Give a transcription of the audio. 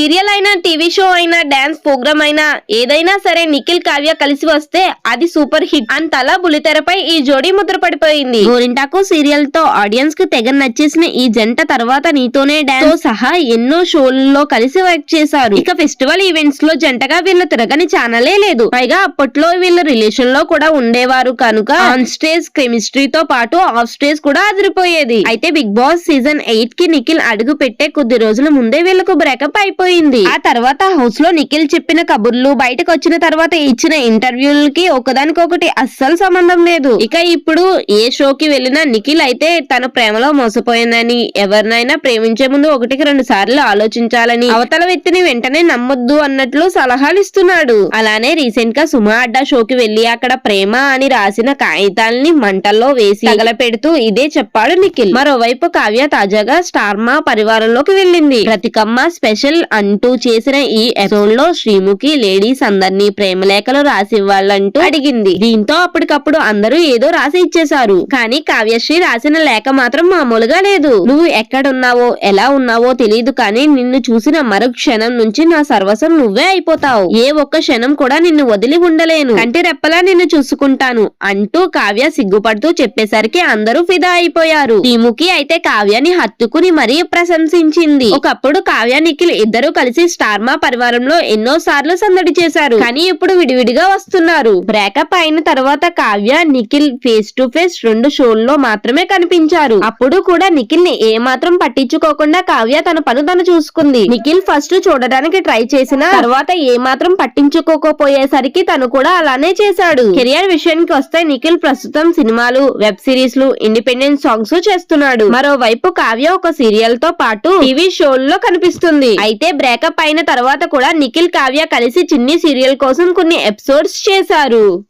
Serial అయినా TV show అయినా dance programme అయినా ఏదైనా సరే నిఖిల్ కావ్య కలిసి వస్తే అది సూపర్ హిట్. అంతలా బులితెరపై ఈ జోడీ ముద్ర పడిపోయింది. గోరింటాకు సీరియల్తో ఆడియన్స్కు తెగ నచ్చేసిన ఈ జంట తర్వాత నీతోనే డాన్స్ సహా ఎన్నో షోల్లో కలిసి వర్క్ చేశారు. ఇక ఫెస్టివల్ ఈవెంట్స్లో జంటగా వీళ్ళు తిరగని ఛానలే లేదు. పైగా అప్పట్లో వీళ్ళు రిలేషన్లో కూడా ఉండేవారు కనుక ఆన్ స్టేజ్ కెమిస్ట్రీతో పాటు ఆఫ్ స్టేజ్ కూడా అదిరిపోయేది. అయితే బిగ్ బాస్ సీజన్ ఎయిట్కి నిఖిల్ అడుగు పెట్టే కొద్ది రోజుల ముందే వీళ్ళకు బ్రేకప్ అయిపోయింది. ఆ తర్వాత హౌస్లో నిఖిల్ చెప్పిన కబుర్లు బయటకు వచ్చిన తర్వాత ఇచ్చిన ఇంటర్వ్యూలకి ఒకదానికొకటి అస్సలు సంబంధం లేదు. ఇక ఇప్పుడు ఏ షోకి వెళ్ళిన నిఖిల్ అయితే తన ప్రేమలో మోసపోయిందని ఎవరినైనా ప్రేమించే ముందు ఒకటికి రెండు సార్లు ఆలోచించాలని అవతల వ్యక్తిని వెంటనే నమ్మొద్దు అన్నట్లు సలహాలు ఇస్తున్నాడు. అలానే రీసెంట్గా సుమా అడ్డా షోకి వెళ్ళి అక్కడ ప్రేమ అని రాసిన కాగితాల్ని మంటల్లో వేసి తగలపెడుతూ ఇదే చెప్పాడు నిఖిల్. మరోవైపు కావ్య తాజాగా స్టార్మా పరివారంలోకి వెళ్ళింది. ప్రతికమ్మ స్పెషల్ అంటూ చేసిన ఈ ఎపిసోడ్లో శ్రీముఖి లేడీస్ అందరినీ ప్రేమ లేఖలు రాసి ఇవ్వాలంటూ అడిగింది. దీంతో అప్పటికప్పుడు అందరూ ఏదో రాసి ఇచ్చేశారు. కానీ కావ్యశ్రీ రాసిన లేఖ మాత్రం మామూలుగా లేదు. నువ్వు ఎక్కడున్నావో ఎలా ఉన్నావో తెలియదు కానీ నిన్ను చూసిన మరో క్షణం నుంచి నా సర్వస్వం నువ్వే అయిపోతావు. ఏ ఒక్క క్షణం కూడా నిన్ను వదిలి ఉండలేను. కంటి రెప్పలా నిన్ను చూసుకుంటాను అంటూ కావ్య సిగ్గుపడుతూ చెప్పేసరికి అందరూ ఫిదా అయిపోయారు. శ్రీముఖి అయితే కావ్యాన్ని హత్తుకుని మరీ ప్రశంసించింది. ఒకప్పుడు కావ్య నిఖిల్ ఇద్దరు కలిసి స్టార్మా పరివారంలో ఎన్నో సార్లు సందడి చేశారు. కానీ ఇప్పుడు విడివిడిగా వస్తున్నారు. బ్రేకప్ అయిన తర్వాత Kavya Nikhil face to face రెండు షోల్లో మాత్రమే కనిపించారు. అప్పుడు కూడా నిఖిల్ని ఏ మాత్రం పట్టించుకోకుండా కావ్య తన పను తను చూసుకుంది. నిఖిల్ ఫస్ట్ చూడడానికి ట్రై చేసిన తర్వాత ఏ మాత్రం పట్టించుకోకపోయేసరికి తను కూడా అలానే చేశాడు. కెరియర్ విషయానికి వస్తే నిఖిల్ ప్రస్తుతం సినిమాలు వెబ్ సిరీస్లు ఇండిపెండెంట్ సాంగ్స్ చేస్తున్నాడు. మరోవైపు కావ్య ఒక సీరియల్తో పాటు టీవీ షోల్లో కనిపిస్తుంది. అయితే బ్రేకప్ అయిన తర్వాత కూడా నిఖిల్ కావ్య కలిసి చిన్ని సీరియల్ కోసం కొన్ని ఎపిసోడ్స్ చేశారు.